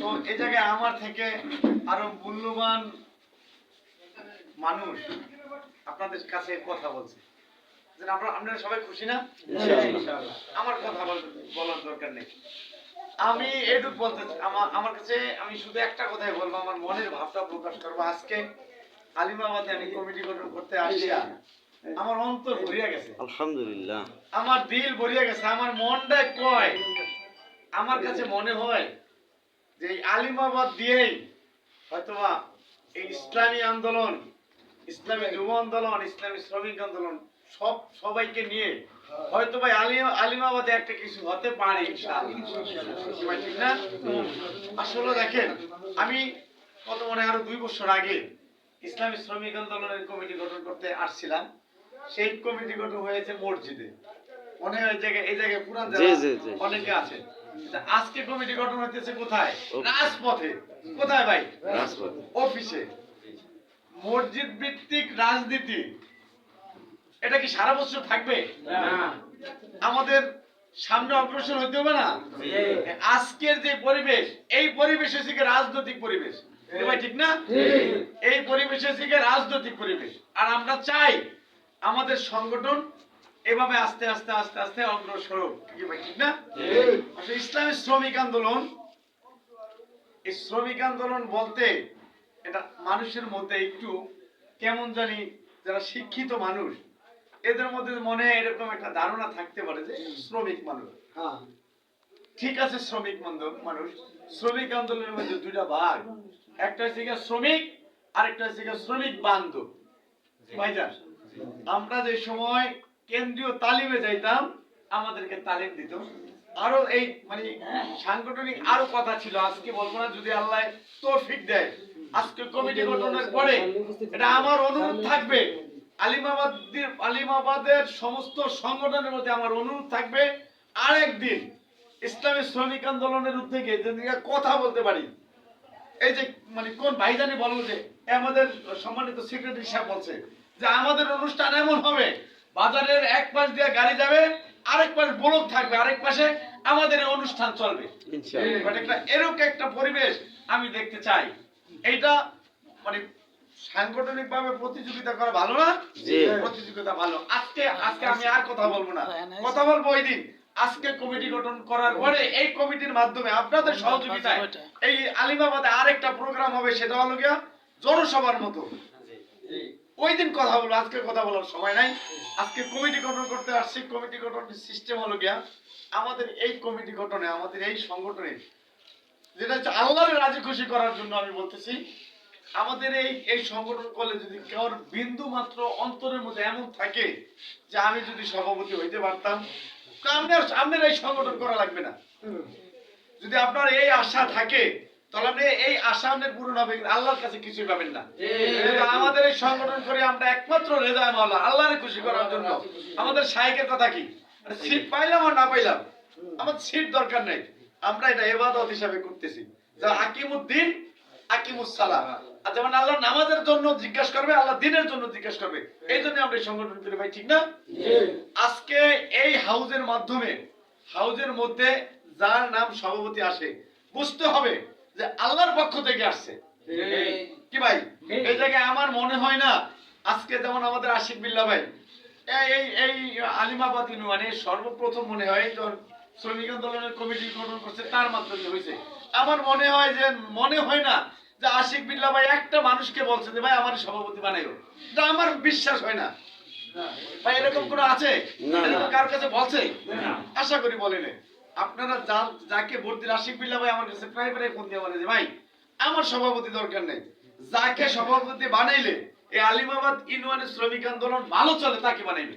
তো এই জায়গায় আমার থেকে আরও মূল্যবান মানুষ আপনাদের কাছে কথা বলছে। আপনারা সবাই খুশি না? আমার কথা বলার দরকার নেই। আমি এটুক বলতে আমার আমার কাছে আমি শুধু একটা কথাই বলব আমার মনের ভাবটা প্রকাশ করব। আজকে আলিমাবাদে আমি কমিটি গঠন করতে আসিয়া আমার অন্তর ভরিয়া গেছে। আলহামদুলিল্লাহ। আমার দিল ভরিয়া গেছে। আমার মনটাই কয়? আমার কাছে মনে হয় যে এই আলিমাবাদ দিয়েই হয়তোবা এই ইসলামী আন্দোলন ইসলামী যুব আন্দোলন ইসলামী শ্রমিক আন্দোলন সব সবাইকে নিয়ে হয়তো ভাই আলিম আলিমাবাদে একটা কিছু হতে পারে ঠিক না? আসলে দেখেন আমি কত মনে আরও দুই বছর আগে ইসলামী শ্রমিক আন্দোলনের কমিটি গঠন করতে আসছিলাম। সেই কমিটি গঠন হয়েছে মসজিদে। মনে হয় এই জায়গায় এই জায়গায় পুরান। অনেকে আছে আজকে কমিটি গঠন হইতেছে কোথায়? রাজপথে। কোথায় ভাই? রাজপথ। অফিসে। মসজিদ ভিত্তিক রাজনীতি। এটা কি সারা বছর থাকবে? আমাদের সামনে অগ্রসর হইতে হবে না? আজকের যে পরিবেশ এই পরিবেশ থেকে রাজনৈতিক পরিবেশ। ভাই ঠিক না? এই পরিবেশে থেকে রাজনৈতিক পরিবেশ। আর আমরা চাই আমাদের সংগঠন এভাবে আস্তে আস্তে আস্তে আস্তে অগ্রসর ঠিক না? আসলে ইসলামী শ্রমিক আন্দোলন। এই শ্রমিক আন্দোলন বলতে এটা মানুষের মধ্যে একটু কেমন জানি যারা শিক্ষিত মানুষ এদের মধ্যে মনে হয় এরকম একটা ধারণা থাকতে পারে যে শ্রমিক মানুষ। ঠিক আছে শ্রমিক মানুষ। শ্রমিক আন্দোলনের মধ্যে দুইটা ভাগ। একটা হচ্ছে শ্রমিক আরেকটা হচ্ছে গিয়ে শ্রমিক বান্ধব। ভাইজান আমরা যে সময় কেন্দ্রীয় তালিমে যাইতাম, আমাদেরকে তালিম দিত। আরও এই মানে সাংগঠনিক আরও কথা ছিল, আজকে বলব না, যদি আল্লাহ তৌফিক দেয়। আজকে কমিটি গঠনের পরে এটা আমার অনুরোধ থাকবে। আলিমাবাদের আলিমাবাদের সমস্ত সংগঠনের মধ্যে আমার অনুরোধ থাকবে, আরেকদিন ইসলামী শ্রমিক আন্দোলনের উদ্যোগে কথা বলতে পারি, এই যে মানে কোন ভাইজানি বলব যে, আমাদের সম্মানিত সেক্রেটারি সাহেব বলছে যে, আমাদের অনুষ্ঠান এমন হবে বাজারের এক পাশ দিয়ে গাড়ি যাবে আরেক পাশ ব্লক থাকবে আরেক পাশে আমাদের অনুষ্ঠান চলবে। ইনশাআল্লাহ। বাট একটা এরকম একটা পরিবেশ আমি দেখতে চাই। এইটা মানে সাংগঠনিক ভাবে প্রতিযোগিতা করা ভালো না? প্রতিযোগিতা ভালো। আজকে আজকে আমি আর কথা বলব না। কথা বলব ওই দিন। আজকে কমিটি গঠন করার পরে এই কমিটির মাধ্যমে আপনাদের সহযোগিতায় এই আলিমাবাদে আরেকটা প্রোগ্রাম হবে সেটা হলো গিয়া জনসভার মতো। ওই দিন কথা বলব? আজকে কথা বলার সময় নাই। আজকে কমিটি গঠন করতে আসছি। কমিটি গঠনের সিস্টেম হলো গিয়া আমাদের এই কমিটি গঠনে আমাদের এই সংগঠনে যেটা হচ্ছে আল্লাহর রাজি খুশি করার জন্য আমি বলতেছি আমাদের এই এই সংগঠন করলে যদি কারোর বিন্দু মাত্র অন্তরের মধ্যে এমন থাকে যে আমি যদি সভাপতি হইতে পারতাম আপনার আপনার এই সংগঠন করা লাগবে না। যদি আপনার এই আশা থাকে তাহলে আপনি এই আশা আপনার পূরণ হবে আল্লাহর কাছে কিছুই পাবেন না। আমাদের এই সংগঠন করে আমরা একমাত্র রেজা মাওলা আল্লাহরে খুশি করার জন্য। আমাদের কথা কি? সিট পাইলাম আর না পাইলাম? আমার সিট দরকার নেই। আমরা এটা এবাদত হিসাবে করতেছি। যা আকিমুদ্দিন আকিমুসালাহ আর যেমন আল্লাহ নামাজের জন্য জিজ্ঞাসা করবে আল্লাহ দিনের জন্য জিজ্ঞাসা করবে। এই জন্য আমরা এই সংগঠন করি ভাই ঠিক না? আজকে এই হাউজের মাধ্যমে হাউজের মধ্যে যার নাম সভাপতি আসে বুঝতে হবে যে আল্লাহর পক্ষ থেকে আসছে। কি ভাই? এই জায়গায় আমার মনে হয় না আজকে যেমন আমাদের আশিক বিল্লা ভাই এই এই আলিমাবাদ ইউনিয়নে সর্বপ্রথম মনে হয় যখন শ্রমিক আন্দোলনের কমিটি গঠন করছে তার মাধ্যমে হয়েছে। আমার মনে হয় যে মনে হয় না যে আশিক বিল্লা ভাই একটা মানুষকে বলছে যে ভাই আমার সভাপতি বানাইও। এটা আমার বিশ্বাস হয় না। ভাই এরকম কোনো আছে? না, না। কার কাছে বলছে? আশা করি বলেন আপনারা যাকে ভোট দিন আশিক বিল্লা ভাই আমার কাছে প্রায় প্রায় ফোন দিয়ে বলে যে, ভাই, আমার সভাপতি দরকার নেই। যাকে সভাপতি বানাইলে, এই আলিমাবাদ ইউনিয়নের শ্রমিক আন্দোলন ভালো চলে, তাকে বানাইবে।